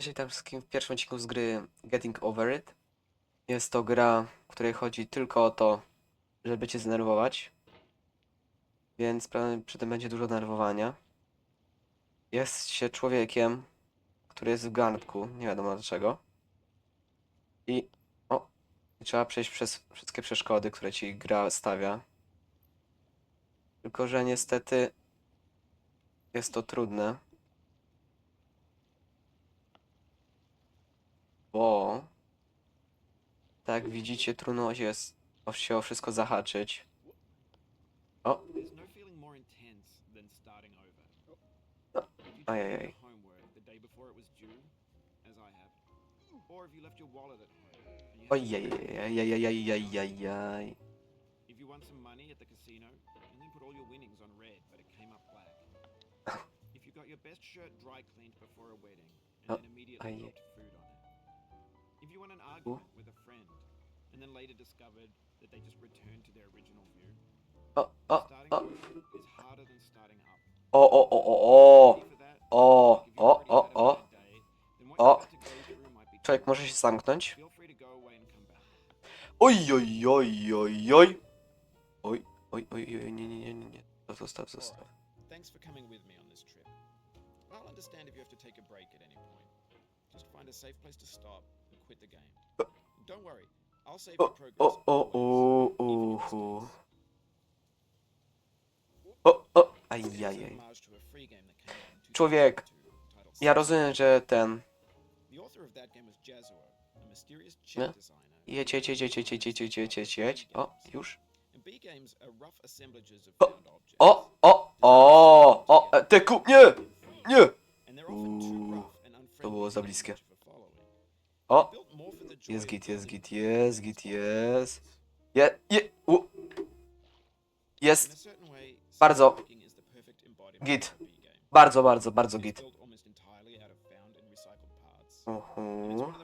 Cześć, witam wszystkim w pierwszym odcinku z gry Getting Over It. Jest to gra, w której chodzi tylko o to, żeby cię zdenerwować. Więc przy tym będzie dużo denerwowania. Jest się człowiekiem, który jest w garnku, nie wiadomo dlaczego. I o, i trzeba przejść przez wszystkie przeszkody, które ci gra stawia. Tylko, że niestety jest to trudne. Bo tak widzicie, trudno się, się o wszystko zahaczyć. O, no over. Oh, If you won some money at the casino and then put all your winnings on red, but it came up black. if you got your best shirt dry cleaned before a wedding and then immediately dropped food on. If you won an argument with a friend and then later discovered that they just returned to their original view. O, o, Starting o, over is harder than starting up. o, o, o, o, o, Ready for that? o, o, o, o. bad day, then what o. you're about to go through might be Człowiek może się zamknąć. much. Feel free to go away and come back. Oj, oj, oj, oj, oj. Oj, oj, oj, oj, nie, nie, nie, nie, nie. Zostaw, zostaw. Thanks for coming with me on this trip. I'll understand if you have to take a break at any point. Just find a safe place to stop quit the game. Don't worry, I'll save your progress. o, o, o, uhu. O, o, ajajaj. to Człowiek, 2002 titled Ja rozumiem, że ten... The designer. Jedź, jedź, jedź, jedź, jedź, jedź, jedź, jedź, jedź, jedź. O, już. O. O, o, o, o, e, te ku... Nie! Nie! Uuu, unfriendly było za to bliskie. Oh. Yes, git, yes, git, yes, git, yes. Yeah, yeah. Oh. U. Jest. Bardzo. Git. Bardzo, bardzo, bardzo git. Aha.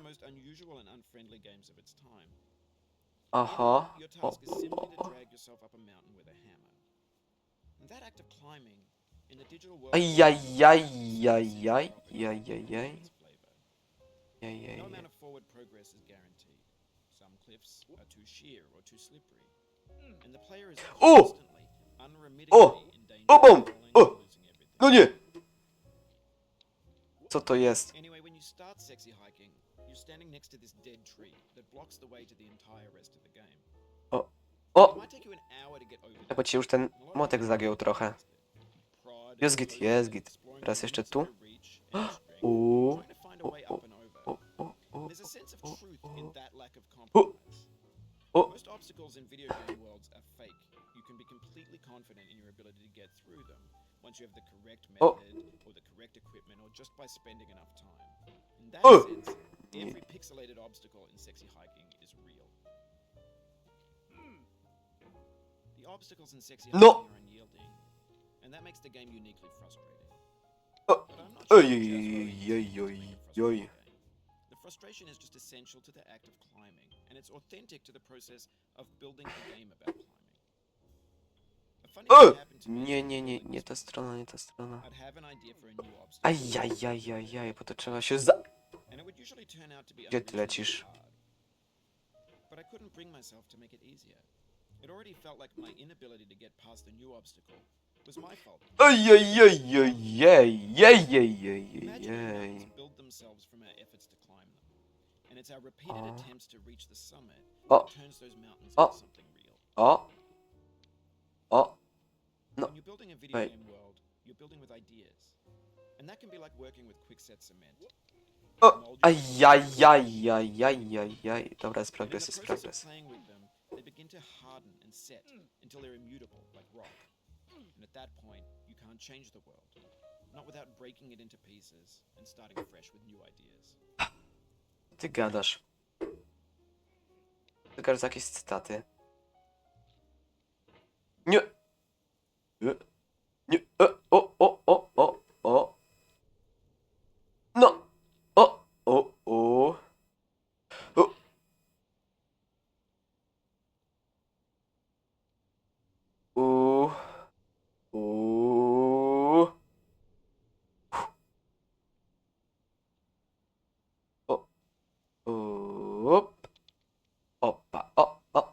Aha. O, o, o. Ajajajajajajajajaj. Its flavor. No jajajaj. amount of forward progress is guaranteed. Some cliffs are too sheer or too slippery. And the player is O! constantly, unremittingly O! in danger O, of bom! falling O! and losing everything. No nie! Co to jest? Anyway, when you start sexy hiking, you're standing next to this dead tree that blocks the way to the entire rest of the game. It O! might take you an hour to get over Chyba ci już ten motek zagiął trochę. Jest git, jest git. Teraz the jeszcze tu. strength, U, u, There's a sense of oh, truth in oh. that lack of oh. compromise. Oh. Most obstacles in video game worlds are fake. You can be completely confident in your ability to get through them once you have the correct method Oh. or the correct equipment or just by spending enough time. In that Oh. sense, every pixelated obstacle in sexy hiking is real. Hmm. The obstacles in sexy No. hiking are unyielding, and that makes the game uniquely frustrating. Oh. I'm not sure Oj, Jazz oj, frustration is just essential to the act of climbing, and it's authentic to the process of building a game about climbing. A funny thing happened to me Nie, nie, nie, nie ta strona, nie ta strona. I'd have an idea for a new obstacle, Ajajajajaj, bo to trzeba się za... and it would usually turn out to be Gdzie ty unreasonably lecisz? hard. But I couldn't bring myself to make it easier. It already felt like my inability to get past the new obstacle was my fault. Jejejejejej. Imagine how mountains build themselves from our efforts to climb them. And it's our repeated Oh. attempts to reach the summit Oh. that turns those mountains Oh. into ah. something real. O! O! No. When you're building a video Wait. game world, you're building with ideas. And that can be like working with quickset cement. O! Mold your Ajajajajajajaj. Dobra, jest progres, jest progres. playing with them, they begin to harden and set until they're immutable, like rock. And at that point, you can't change the world. Not without breaking it into pieces and starting fresh with new ideas. Ty gadasz. Ty gadasz jakieś cytaty. Nie! Nie!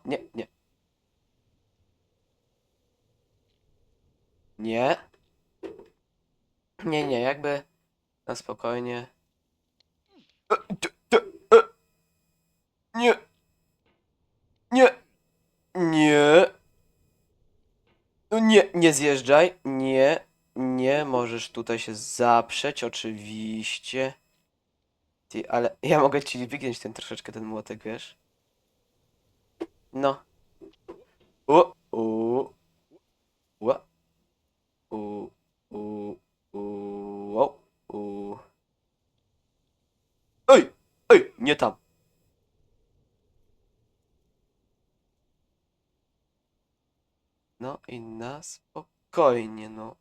nie, nie. Nie. Nie, nie, jakby na spokojnie. E, e. Nie. Nie. Nie. No nie, nie zjeżdżaj. Nie. Nie, możesz tutaj się zaprzeć, oczywiście. Ty, ale ja mogę ci wygiąć ten troszeczkę ten młotek, wiesz? No. O, o. Ła. U, u, u, o, u. Ej, ej, nie tam. No i na spokojnie, no.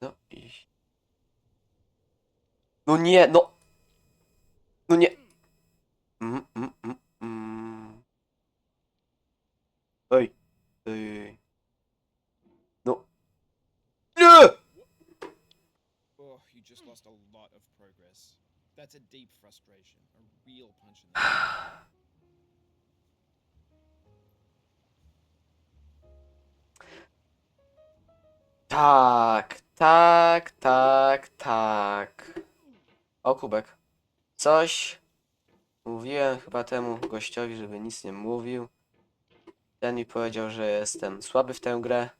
No i... No nie, no! No nie! Mm, mm, mm. Ej, ej. No. Nie! Oh, you just lost a lot of progress. That's a deep frustration, a real punch in the gut. Tak, tak, tak, tak. O, kubek. Coś mówiłem chyba temu gościowi, żeby nic nie mówił. Ten mi powiedział, że jestem słaby w tę grę.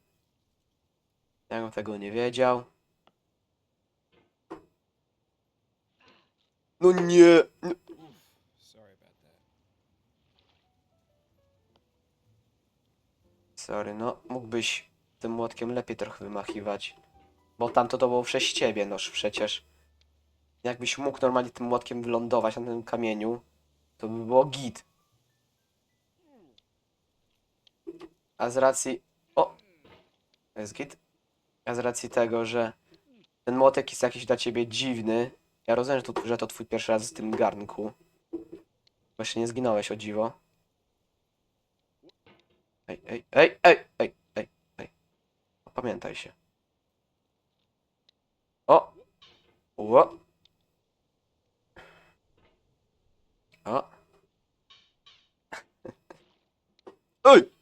Ja bym tego nie wiedział. No nie! Sorry, no mógłbyś tym młotkiem lepiej trochę wymachiwać. Bo tamto to było przez ciebie, noż przecież. Jakbyś mógł normalnie tym młotkiem wylądować na tym kamieniu, to by było git. A z racji... O! To jest git. A z racji tego, że ten młotek jest jakiś dla ciebie dziwny. Ja rozumiem, że to, że to twój pierwszy raz z tym garnku. Właśnie nie zginąłeś o dziwo. Ej, ej, ej, ej, ej, ej, ej. Pamiętaj się. O! O! O! Ej!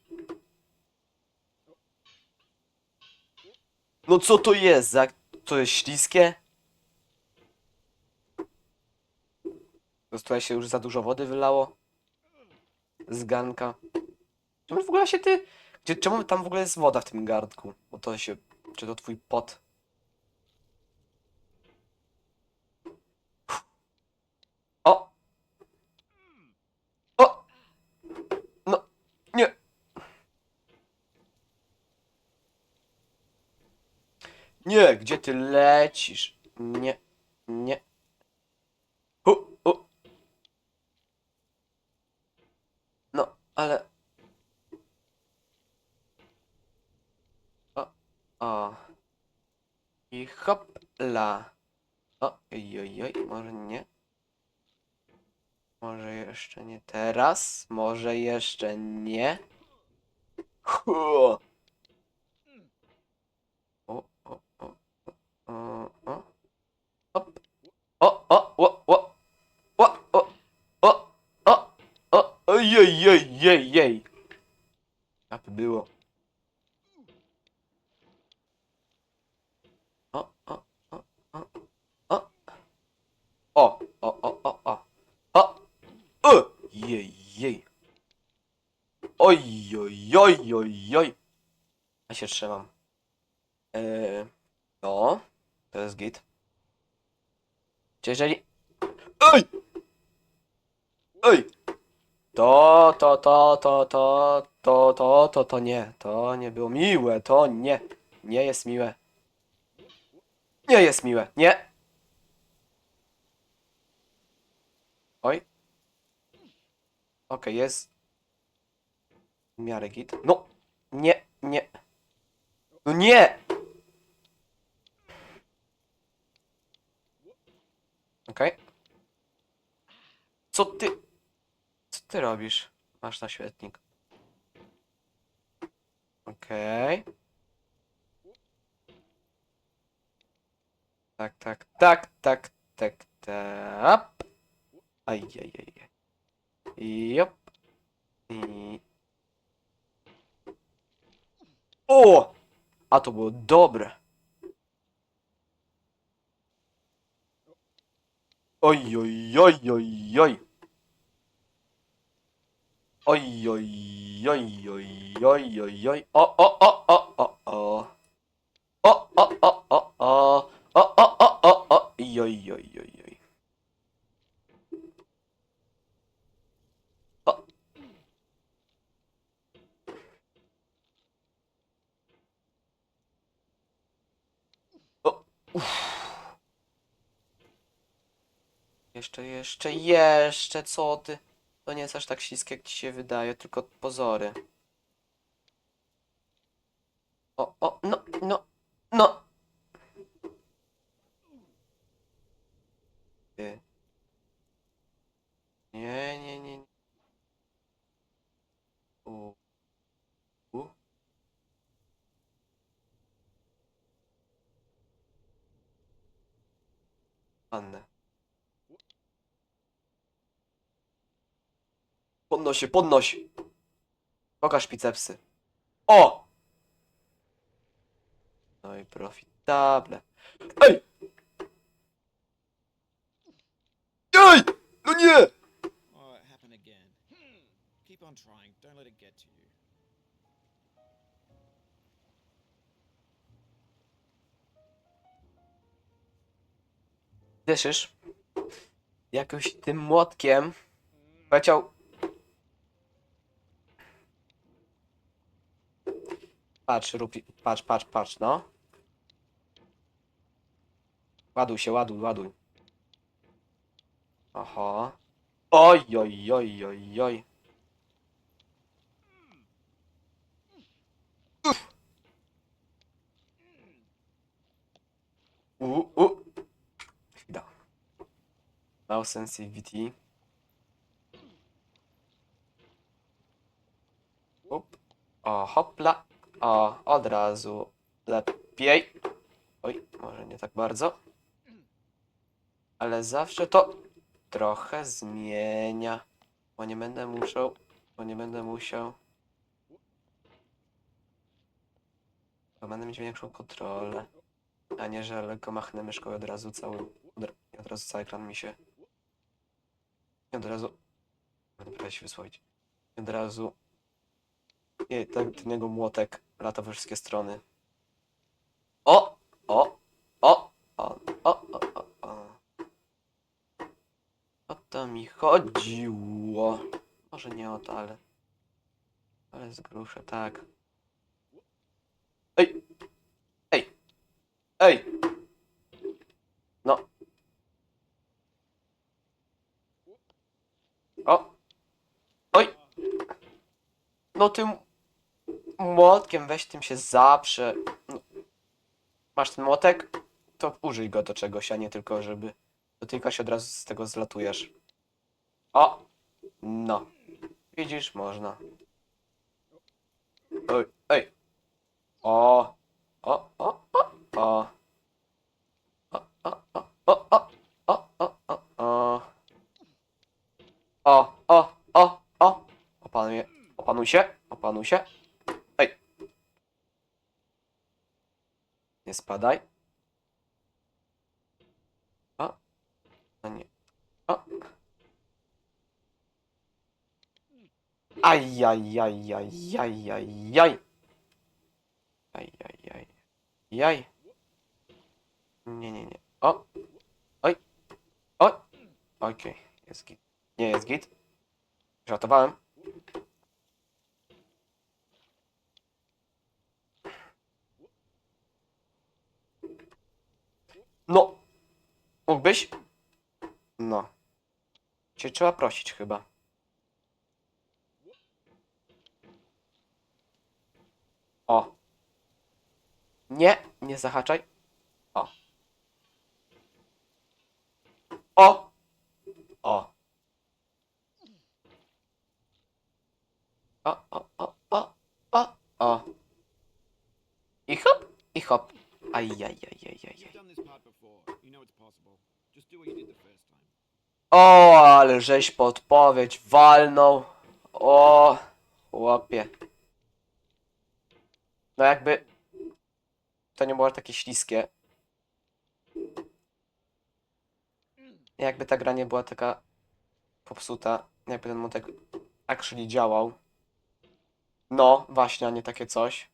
No co to jest. To jest śliskie? To tutaj się już za dużo wody wylało? Z garnka. Czemu w ogóle się ty... Gdzie, czemu tam w ogóle jest woda w tym garnku? Bo to się... Czy to twój pot? O! O! No, nie! Nie, gdzie ty lecisz? Nie, nie. Hu, hu. No, ale... O. I hopla. O, oj, oj, może nie. Może jeszcze nie teraz. Może jeszcze nie. Hu. O, o, o, o, o, o. Hop. O, o, o, o. O, o, o, o, o, ojej, jej, jej. Aby było. O, o, o, o, o. O, o, o, o, o. O! O! Jej, jej. Oj, oj, oj, oj, oj. Ja się trzymam. Eee, no, to jest git. Czy jeżeli... Ej! Ej! To, to, to, to, to, to, to, nie. To nie było miłe, to nie. Nie jest miłe. Nie jest miłe, nie. Oj. Okej, jest. W miarę git. No. Nie, nie. No nie! Okej. Co ty... Co ty robisz? Masz na świetnik. Okej. Tak, tak, tak, tak, tak, tak. Ajajaj. Jop. I... O! A to było dobre. Oj, oj, oj, oj, oj. Oj, oj, oj, oj, oj, oj, oj. O, o, o, o, o, o. O, o, o, o, o. O, o, o, o, o. Oj, oj, oj, oj. O. O. Uff. Jeszcze, jeszcze, jeszcze, co ty? To nie jest aż tak śliskie, jak ci się wydaje, tylko pozory. O, o, no, no, no! Nie, nie, nie. nie. U. U. Annę. Podnoś się, podnoś! Pokaż bicepsy. O! No i profitable. Ej! Ej! No nie! Oh, it happened again. Keep on trying. Don't let it get to you. Dyszysz? Jakoś tym młotkiem poleciał... Patrz, Rupi, patrz, patrz, patrz, no. Ładuj się, ładuj, ładuj. Oho. Oj, oj, oj, oj, oj. U, u. Chwila. Now sensitivity. Up. O, hopla. O, od razu lepiej. Oj, może nie tak bardzo. Ale zawsze to trochę zmienia. Bo nie będę musiał, bo nie będę musiał. Bo będę mieć większą kontrolę. A nie, że lekko machnę myszką i od razu cały, od, i od razu cały ekran mi się... I od razu... Będę się wysłowić. I od razu... Nie, ten, ten jego młotek lata we wszystkie strony. O! O! O! O! O! o. O to mi chodziło. Może nie o to, ale... Ale z grusza, tak. Ej! Ej! Ej! No. O! Oj! No tym młotkiem weź tym się zaprze. No. Masz ten młotek? To użyj go do czegoś, a nie tylko, żeby dotykać od razu z tego zlatujesz. O! No. Widzisz, można. Oj, ej. O! O, o, o, o. O, o, o, o, o, o, o, o, o. O, o, o, o. Opanuj, opanuj się, opanuj się. Ej. Nie spadaj. O. No nie. O. Ajajajajajajaj. Ajajaj. Jaj. Nie, nie, nie. O. Oj. Oj. Okej. Jest git. Nie jest git. Żartowałem. No. Mógłbyś? No. Cię trzeba prosić chyba. O. Nie, nie zahaczaj. O. O. O. O, o, o, o, o, o. I hop, i hop. Ajajajajajaj. O, ale żeś podpowiedź walnął. O, chłopie. No jakby to nie było takie śliskie. Jakby ta gra nie była taka popsuta, jakby ten motek actually działał. No, właśnie, a nie takie coś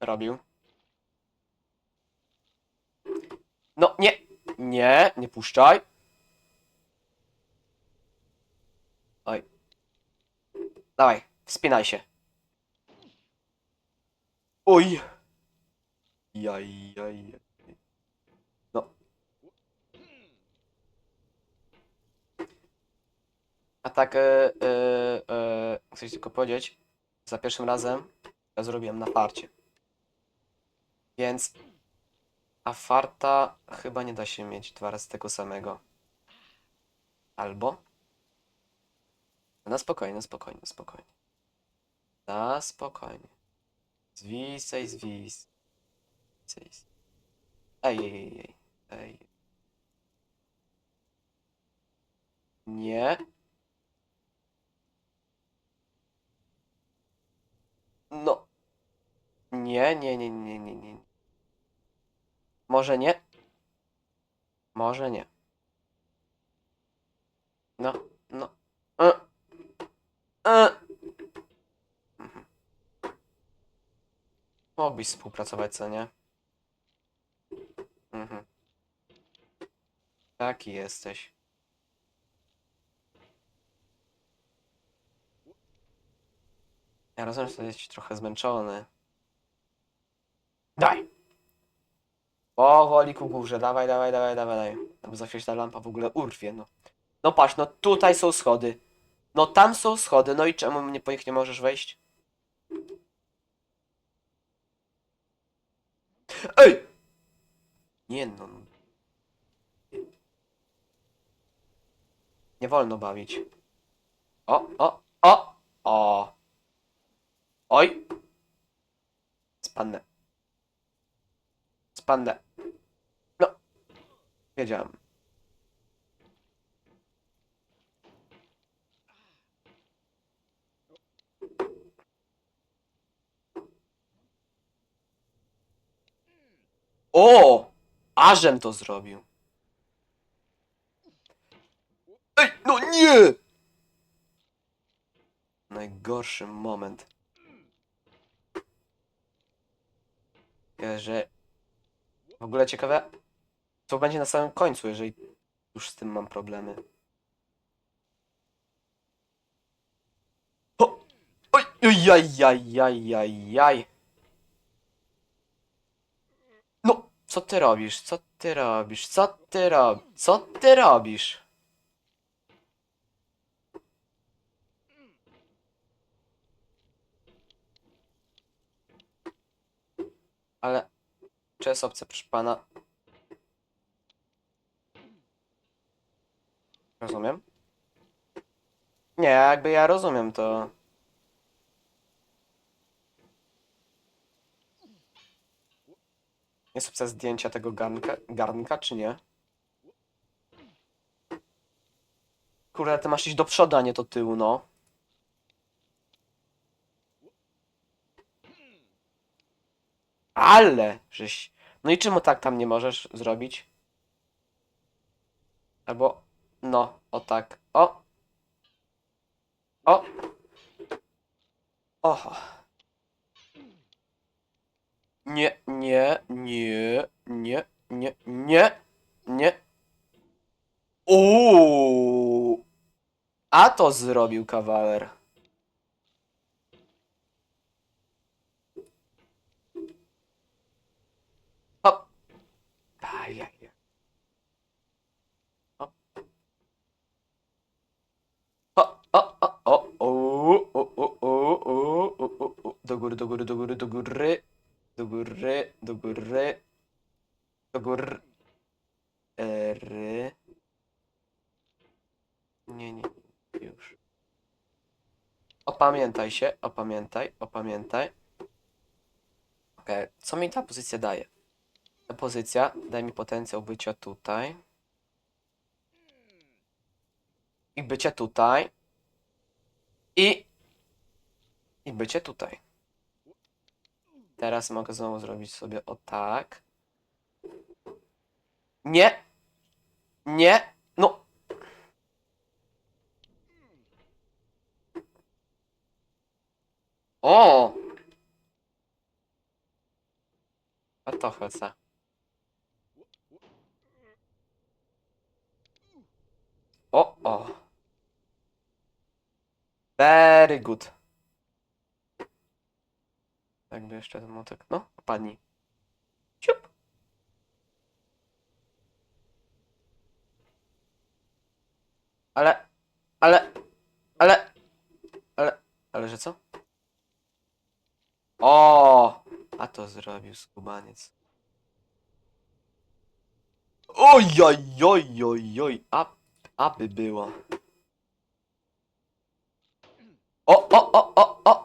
robił. No, nie, nie, nie puszczaj. Oj. Dawaj, wspinaj się. Oj. Jaj, jaj. No. A tak, e, e, e, chcę ci tylko powiedzieć, za pierwszym razem ja zrobiłem na farcie. Więc, a farta chyba nie da się mieć dwa razy tego samego. Albo? Na spokojnie, spokojnie, spokojnie. Na spokojnie. Zwisaj, zwis. Zwisaj. Ej, ej, ej. ej. Nie. No. Nie, nie, nie, nie, nie, nie. Może nie? Może nie. No, no. E. E. Mhm. Mógłbyś współpracować, co nie? Mhm. Taki jesteś. Ja rozumiem, że jesteś trochę zmęczony. Daj! Powoli ku górze, dawaj, dawaj, dawaj, dawaj, dawaj. No bo za chwilę ta lampa w ogóle urwie, no. No patrz, no tutaj są schody. No tam są schody, no i czemu mnie po nich nie możesz wejść? Ej! Nie no. Nie wolno bawić. O, o, o, o. Oj. Spadnę. Spadnę. No. Wiedziałem. O! Ażem to zrobił. Ej, no nie! Najgorszy moment. Że w ogóle ciekawe, co będzie na samym końcu, jeżeli już z tym mam problemy. O! Oj, oj, jaj. No, co ty robisz? Co ty robisz? Co ty robisz? Co ty robisz? Ale czy jest opcja, proszę pana? Rozumiem? Nie, jakby ja rozumiem to. Jest opcja zdjęcia tego garnka, garnka, czy nie? Kurde, ty masz iść do przodu, a nie do tyłu, no. Ale, żeś... No i czemu tak tam nie możesz zrobić? Albo, no, o tak, o. O. Oho. Nie, nie, nie, nie, nie, nie, nie. Uuu. A to zrobił kawaler. Do góry, do góry, do góry, do góry. Do góry, do góry. Do góry. Ry. Nie, nie, już. Opamiętaj się, opamiętaj, opamiętaj. Okej, co mi ta pozycja daje? Ta pozycja daje mi potencjał bycia tutaj. I bycie tutaj. I... I bycie tutaj. Teraz mogę znowu zrobić sobie o tak. Nie! Nie! No! O! A to chce. O, o. Very good. Jakby jeszcze ten motek. No, padnij. Ciup. Ale, ale, ale, ale, ale że co? O, a to zrobił skubaniec. Oj, oj, oj, oj, oj, a, aby było. O, o, o, o, o, o.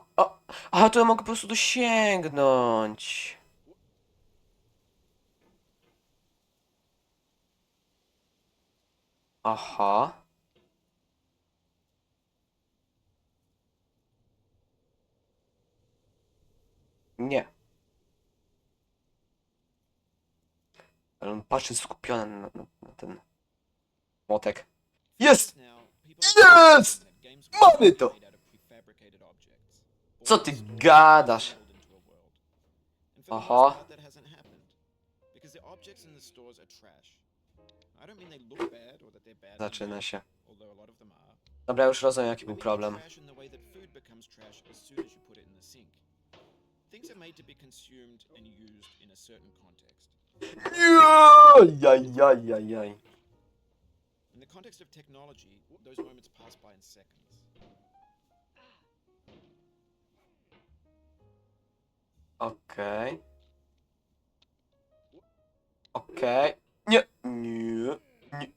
A, to ja mogę po prostu dosięgnąć. Aha. Nie. Ale on patrzy skupiony na, na, na ten młotek. Jest! Jest! Mamy to! Co ty gadasz? Aha. Zaczyna się. Dobra, już rozumiem jaki był problem. Things are made to be consumed and used in a certain context. Jajajajaj. In the context of technology, those moments pass by in seconds. Okej. Okej. Nie. Nie. Nie.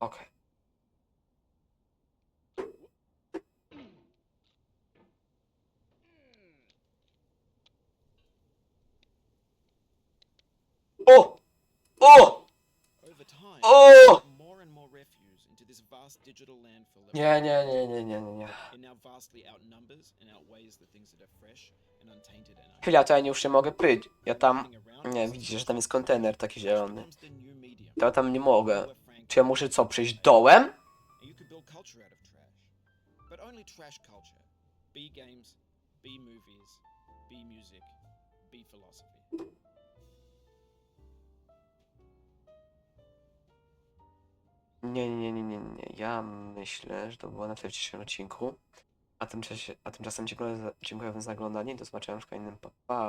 Okej. O! O! Over time, Oh! more and more refuse into this vast digital landfill that Nie, nie, nie, nie, nie, nie, nie. it now vastly outnumbers and outweighs the things that are fresh and untainted and Chwila, to ja już nie mogę być. Ja tam... Everything around Nie, us widzicie, że tam jest kontener taki zielony. becomes the new medium. To ja tam nie mogę. Frank- Czy ja muszę co, przejść dołem? And you could build culture out of trash. But only trash culture. Be games, be movies, be music, be philosophy. Nie, nie, nie, nie, nie. Ja myślę, że to było na dzisiejszym odcinku. A tymczasem, a tymczasem dziękuję, za, dziękuję za oglądanie. Do zobaczenia w kolejnym. Pa, pa.